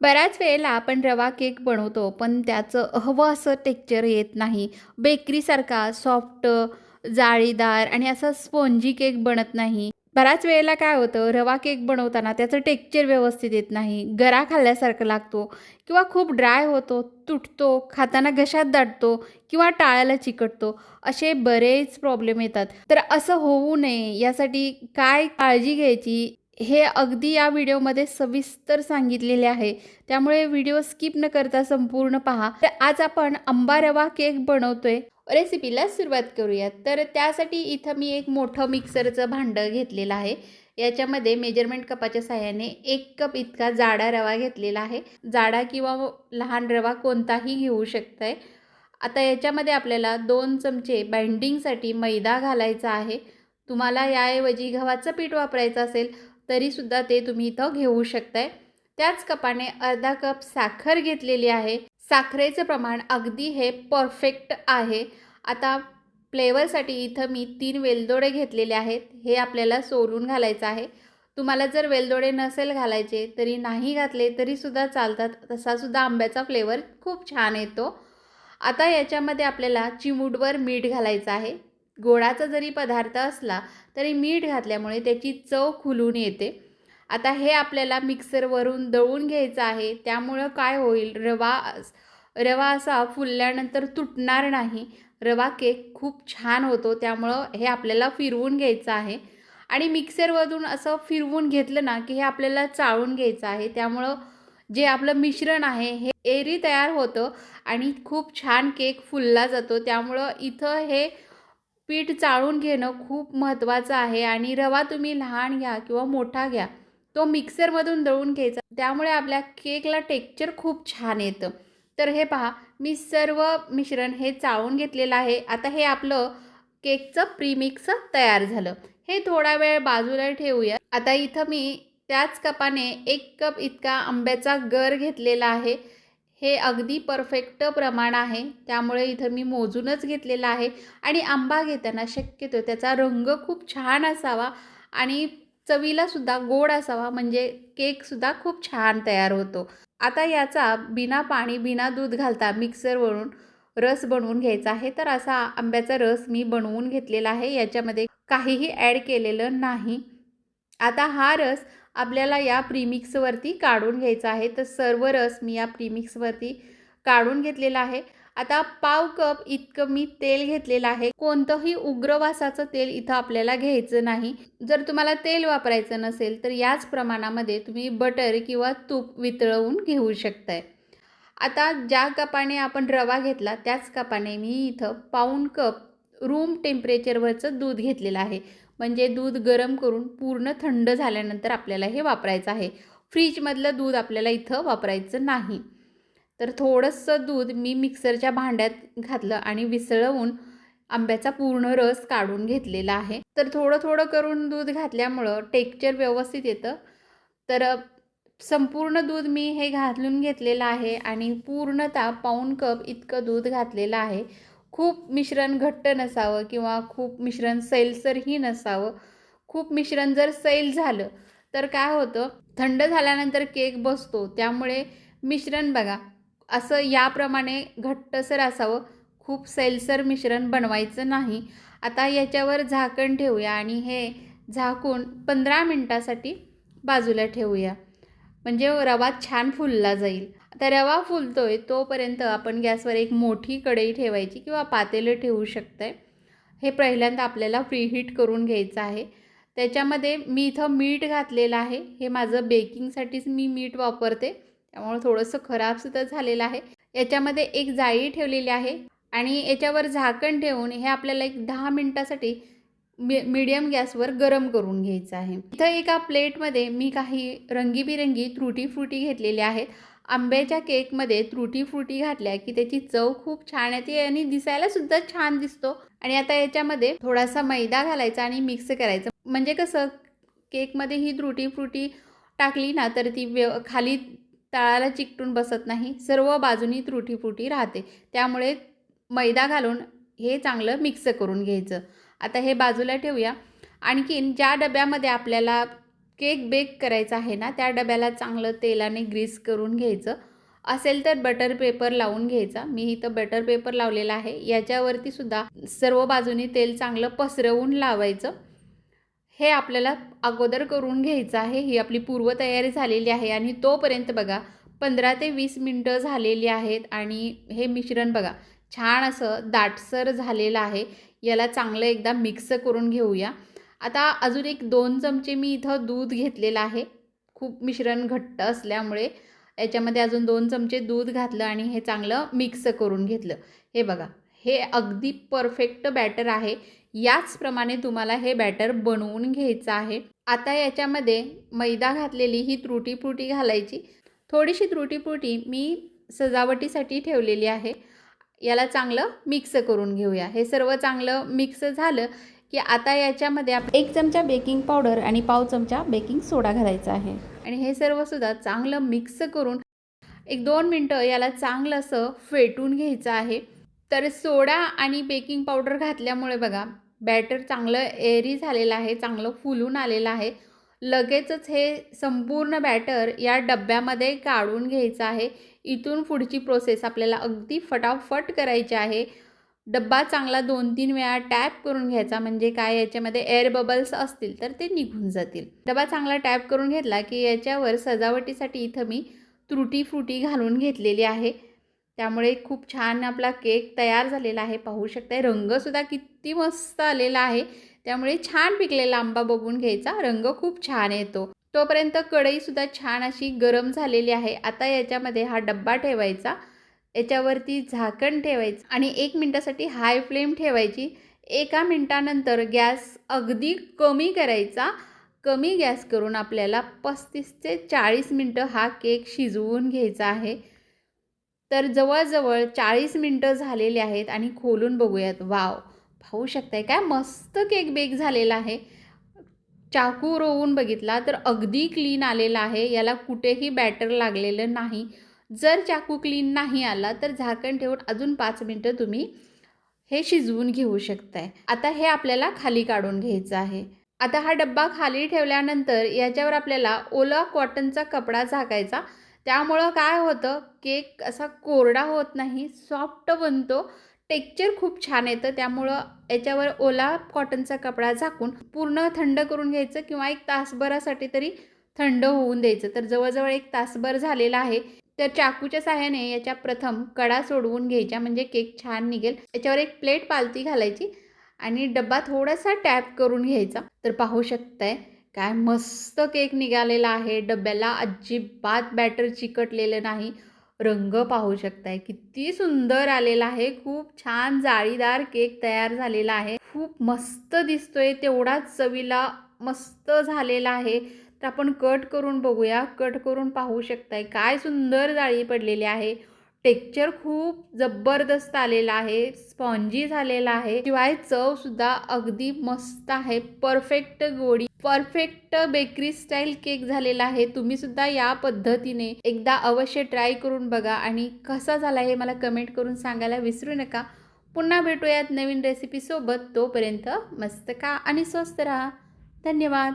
बऱ्याच वेळेला आपण रवा केक बनवतो पण त्याचं हवं असं टेक्चर येत नाही. बेकरीसारखा सॉफ्ट जाळीदार आणि असं स्पॉन्जी केक बनत नाही. बऱ्याच वेळेला काय होतं रवा केक बनवताना त्याचं टेक्चर व्यवस्थित येत नाही. गरा खाल्ल्यासारखं लागतो किंवा खूप ड्राय होतो तुटतो खाताना घशात दाटतो किंवा टाळ्याला चिकटतो असे बरेच प्रॉब्लेम येतात. तर असं होऊ नये यासाठी काय काळजी घ्यायची हे अगदी या व्हिडिओमध्ये सविस्तर सांगितलेले आहे. त्यामुळे व्हिडिओ स्किप न करता संपूर्ण पहा. तर आज आपण आंबा रवा केक बनवतोय. रेसिपीला सुरुवात करूयात. तर त्यासाठी इथं मी एक मोठं मिक्सरचं भांडं घेतलेलं आहे. याच्यामध्ये मेजरमेंट कपाच्या साह्याने एक कप इतका जाडा रवा घेतलेला आहे. जाडा किंवा लहान रवा कोणताही घेऊ शकताय. आता याच्यामध्ये आपल्याला दोन चमचे बाइंडिंगसाठी मैदा घालायचा आहे. तुम्हाला याऐवजी गव्हाचं पीठ वापरायचं असेल तरीसुद्धा ते तुम्ही इथं घेऊ शकताय. त्याच कपाने अर्धा कप साखर घेतलेली आहे. साखरेचं प्रमाण अगदी हे परफेक्ट आहे. आता फ्लेवरसाठी इथं मी तीन वेलदोडे घेतलेले आहेत. हे आपल्याला सोलून घालायचं आहे. तुम्हाला जर वेलदोडे नसेल घालायचे तरी नाही घातले तरीसुद्धा चालतात. तसासुद्धा आंब्याचा फ्लेवर खूप छान येतो. आता याच्यामध्ये आपल्याला चिमूटवर मीठ घालायचं आहे. गोडाचा जरी पदार्थ असला तरी मीठ घातल्यामुळे त्याची चव खुलून येते. आता हे आपल्याला मिक्सरवरून दळून घ्यायचं आहे. त्यामुळं काय होईल? रवा रवा असा फुलल्यानंतर तुटणार नाही. रवा केक खूप छान होतो. त्यामुळं हे आपल्याला फिरवून घ्यायचं आहे. आणि मिक्सरमधून असं फिरवून घेतलं ना की हे आपल्याला चाळून घ्यायचं आहे. त्यामुळं जे आपलं मिश्रण आहे हे एरी तयार होतं आणि खूप छान केक फुलला जातो. त्यामुळं इथं हे पीठ चाळून घेणं खूप महत्त्वाचं आहे आणि रवा तुम्ही लहान घ्या किंवा मोठा घ्या. तो मिक्सरमधून दळून घ्यायचा. त्यामुळे आपल्या केकला टेक्चर खूप छान येतं. तर हे पहा मी सर्व मिश्रण हे चाळून घेतलेलं आहे. आता हे आपलं केकचं प्रीमिक्स तयार झालं. हे थोडा वेळ बाजूला ठेवूया. आता इथं मी त्याच कपाने एक कप इतका आंब्याचा गर घेतलेला आहे. हे अगदी परफेक्ट प्रमाण आहे. त्यामुळे इथं मी मोजूनच घेतलेलं आहे. आणि आंबा घेताना शक्यतो त्याचा रंग खूप छान असावा आणि चवीलासुद्धा गोड असावा. म्हणजे केकसुद्धा खूप छान तयार होतो. आता याचा बिना पाणी बिना दूध घालता मिक्सरवरून रस बनवून घ्यायचा आहे. तर असा आंब्याचा रस मी बनवून घेतलेला आहे. याच्यामध्ये काहीही ॲड केलेलं नाही. आता हा रस आपल्याला या प्रीमिक्सवरती काढून घ्यायचा आहे. तर सर्व रस मी या प्रीमिक्सवरती काढून घेतलेला आहे. आता पाव कप इतकं मी तेल घेतलेलं आहे. कोणतंही उग्रवासाचं तेल इथं आपल्याला घ्यायचं नाही. जर तुम्हाला तेल वापरायचं नसेल तर याच प्रमाणामध्ये तुम्ही बटर किंवा तूप वितळवून घेऊ शकताय. आता ज्या कपाने आपण रवा घेतला त्याच कपाने मी इथं पाऊन कप रूम टेम्परेचरवरचं दूध घेतलेलं आहे. म्हणजे दूध गरम करून पूर्ण थंड झाल्यानंतर आपल्याला हे वापरायचं आहे. फ्रीजमधलं दूध आपल्याला इथं वापरायचं नाही. तर थोडंसं दूध मी मिक्सरच्या भांड्यात घातलं आणि विसळवून आंब्याचा पूर्ण रस काढून घेतलेला आहे. तर थोडं थोडं करून दूध घातल्यामुळं टेक्चर व्यवस्थित येतं. तर संपूर्ण दूध मी हे घालून घेतलेलं आहे आणि पूर्णतः पाऊण कप इतकं दूध घातलेलं आहे. खूप मिश्रण घट्ट नसावं किंवा खूप मिश्रण सैलसरही नसावं खूप मिश्रण जर सैल झालं तर काय होतं? थंड झाल्यानंतर केक बसतो. त्यामुळे मिश्रण बघा असं याप्रमाणे घट्टसर असावं. खूप सैलसर मिश्रण बनवायचं नाही. आता याच्यावर झाकण ठेवूया आणि हे झाकून पंधरा मिनटासाठी बाजूला ठेवूया. म्हणजे रवा छान फुलला जाईल. आता रवा फुलतोय तोपर्यंत आपण गॅसवर एक मोठी कढई ठेवायची किंवा पातेलं ठेवू आहे हे पहिल्यांदा आपल्याला प्रीहीट करून घ्यायचं आहे. त्याच्यामध्ये मी इथं मीठ घातलेलं आहे. हे माझं बेकिंगसाठीच मी मीठ वापरते. त्यामुळं थोडंसं खराबसुद्धा झालेलं आहे. याच्यामध्ये एक जाळी ठेवलेली आहे आणि याच्यावर झाकण ठेवून हे आपल्याला एक दहा मिनटासाठी मी मीडियम गॅसवर गरम करून घ्यायचं आहे. इथं एका प्लेटमध्ये मी काही रंगीबिरंगी त्रुटी फ्रुटी घेतलेल्या आहेत. आंब्याच्या केकमध्ये त्रुटी फ्रुटी घातल्या की त्याची चव खूप छान येते आणि दिसायला सुद्धा छान दिसतो. आणि आता याच्यामध्ये थोडासा मैदा घालायचा आणि मिक्स करायचं. म्हणजे कसं केकमध्ये ही त्रुटी फ्रुटी टाकली ना तर ती व्यव खाली तळाला चिकटून बसत नाही. सर्व बाजूनी त्रुटी फ्रुटी राहते. त्यामुळे मैदा घालून हे चांगलं मिक्स करून घ्यायचं. आता हे बाजूला ठेवूया. आणखीन ज्या डब्यामध्ये आपल्याला केक बेक करायचा आहे ना त्या डब्याला चांगलं तेलाने ग्रीस करून घ्यायचं. असेल तर बटर पेपर लावून घ्यायचा. मी इथं बटर पेपर लावलेला आहे. याच्यावरती सुद्धा सर्व बाजूनी तेल चांगलं पसरवून लावायचं. हे आपल्याला अगोदर करून घ्यायचं आहे. ही आपली पूर्वतयारी झालेली आहे आणि तोपर्यंत बघा पंधरा ते वीस मिनटं झालेली आहेत आणि हे मिश्रण बघा छान असं दाटसर झालेलं आहे. याला चांगलं एकदा मिक्स करून घेऊया. आता अजून एक दोन चमचे मी इथं दूध घेतलेलं आहे. खूप मिश्रण घट्ट असल्यामुळे याच्यामध्ये अजून दोन चमचे दूध घातलं आणि हे चांगलं मिक्स करून घेतलं. हे बघा हे अगदी परफेक्ट बॅटर आहे. याचप्रमाणे तुम्हाला हे बॅटर बनवून घ्यायचं आहे. आता याच्यामध्ये मैदा घातलेली ही त्रुटीपुटी घालायची. थोडीशी त्रुटीपुटी मी सजावटीसाठी ठेवलेली आहे. याला चांगलं मिक्स करून घेऊया. हे सर्व चांगलं मिक्स झालं की आता याच्यामध्ये आप एक चमचा बेकिंग पावडर आणि पाव चमचा बेकिंग सोडा घालायचा आहे. आणि हे सर्वसुद्धा चांगलं मिक्स करून एक दोन मिनटं याला चांगलं असं फेटून घ्यायचं आहे. तर सोडा आणि बेकिंग पावडर घातल्यामुळे बघा बॅटर चांगलं एअरी झालेलं आहे चांगलं फुलून आलेलं आहे. लगेचच हे संपूर्ण बॅटर या डब्यामध्ये काढून घ्यायचं आहे. इथून पुढची प्रोसेस आपल्याला अगदी फटाफट करायची आहे. डब्बा चांगला दोन तीन वेळा टॅप करून घ्यायचा म्हणजे काय याच्यामध्ये एअर बबल्स असतील तर ते निघून जातील. डबा चांगला टॅप करून घेतला की याच्यावर सजावटीसाठी इथं मी त्रुटी फ्रुटी घालून घेतलेली आहे. त्यामुळे खूप छान आपला केक तयार झालेला आहे. पाहू शकताय रंगसुद्धा किती मस्त आलेला आहे. त्यामुळे छान पिकलेला आंबा बघून घ्यायचा रंग खूप छान येतो. तोपर्यंत कढईसुद्धा छान अशी गरम झालेली आहे. आता याच्यामध्ये हा डब्बा ठेवायचा. याच्यावरती झाकण ठेवायचं आणि एक मिनटासाठी हाय फ्लेम ठेवायची. एका मिनटानंतर गॅस अगदी कमी करायचा. कमी गॅस करून आपल्याला पस्तीस ते चाळीस मिनटं हा केक शिजवून घ्यायचा आहे. तर जवळजवळ चाळीस मिनटं झालेली आहेत आणि खोलून बघूयात. वाव! पाहू शकताय काय मस्त केक बेक झालेला आहे. चाकू रोवून बघितला तर अगदी क्लीन आलेला आहे. याला कुठेही बॅटर लागलेलं नाही. जर चाकू क्लीन नाही आला तर झाकण ठेवून अजून पाच मिनटं तुम्ही हे शिजवून घेऊ शकताय. आता हे आपल्याला खाली काढून घ्यायचं आहे. आता हा डब्बा खाली ठेवल्यानंतर याच्यावर आपल्याला ओला कॉटनचा कपडा झाकायचा. त्यामुळं काय होतं केक असा कोरडा होत नाही सॉफ्ट बनतो टेक्चर खूप छान येतं. त्यामुळं याच्यावर ओला कॉटनचा कपडा झाकून पूर्ण थंड करून घ्यायचं किंवा एक तासभरासाठी तरी थंड होऊन द्यायचं. तर जवळजवळ एक तासभर झालेला आहे. तर चाकूच्या सहाय्याने याच्या प्रथम कडा सोडवून घ्यायच्या म्हणजे केक छान निघेल. याच्यावर एक प्लेट पालती घालायची आणि डब्बा थोडासा टॅप करून घ्यायचा. तर पाहू शकताय काय मस्त केक निघालेला आहे. डब्याला अजिबात बॅटर चिकटलेलं नाही. रंग पाहू शकताय. किती सुंदर आलेला आहे. खूप छान जाळीदार केक तयार झालेला आहे. खूप मस्त दिसतोय. तेवढाच चवीला मस्त झालेला आहे. तर आपण कट करून बघूया. कट करून पाहू शकताय काय सुंदर जाळी पडलेली आहे. टेक्चर खूप जबरदस्त आलेला आहे. स्पॉन्जी झालेला आहे. शिवाय चव सुद्धा अगदी मस्त आहे. परफेक्ट गोडी परफेक्ट बेकरी स्टाईल केक झालेला आहे. तुम्ही सुद्धा या पद्धतीने एकदा अवश्य ट्राय करून बघा आणि कसा झाला हे मला कमेंट करून सांगायला विसरू नका. पुन्हा भेटूयात नवीन रेसिपीसोबत तोपर्यंत मस्त का आणि स्वस्त राहा. धन्यवाद.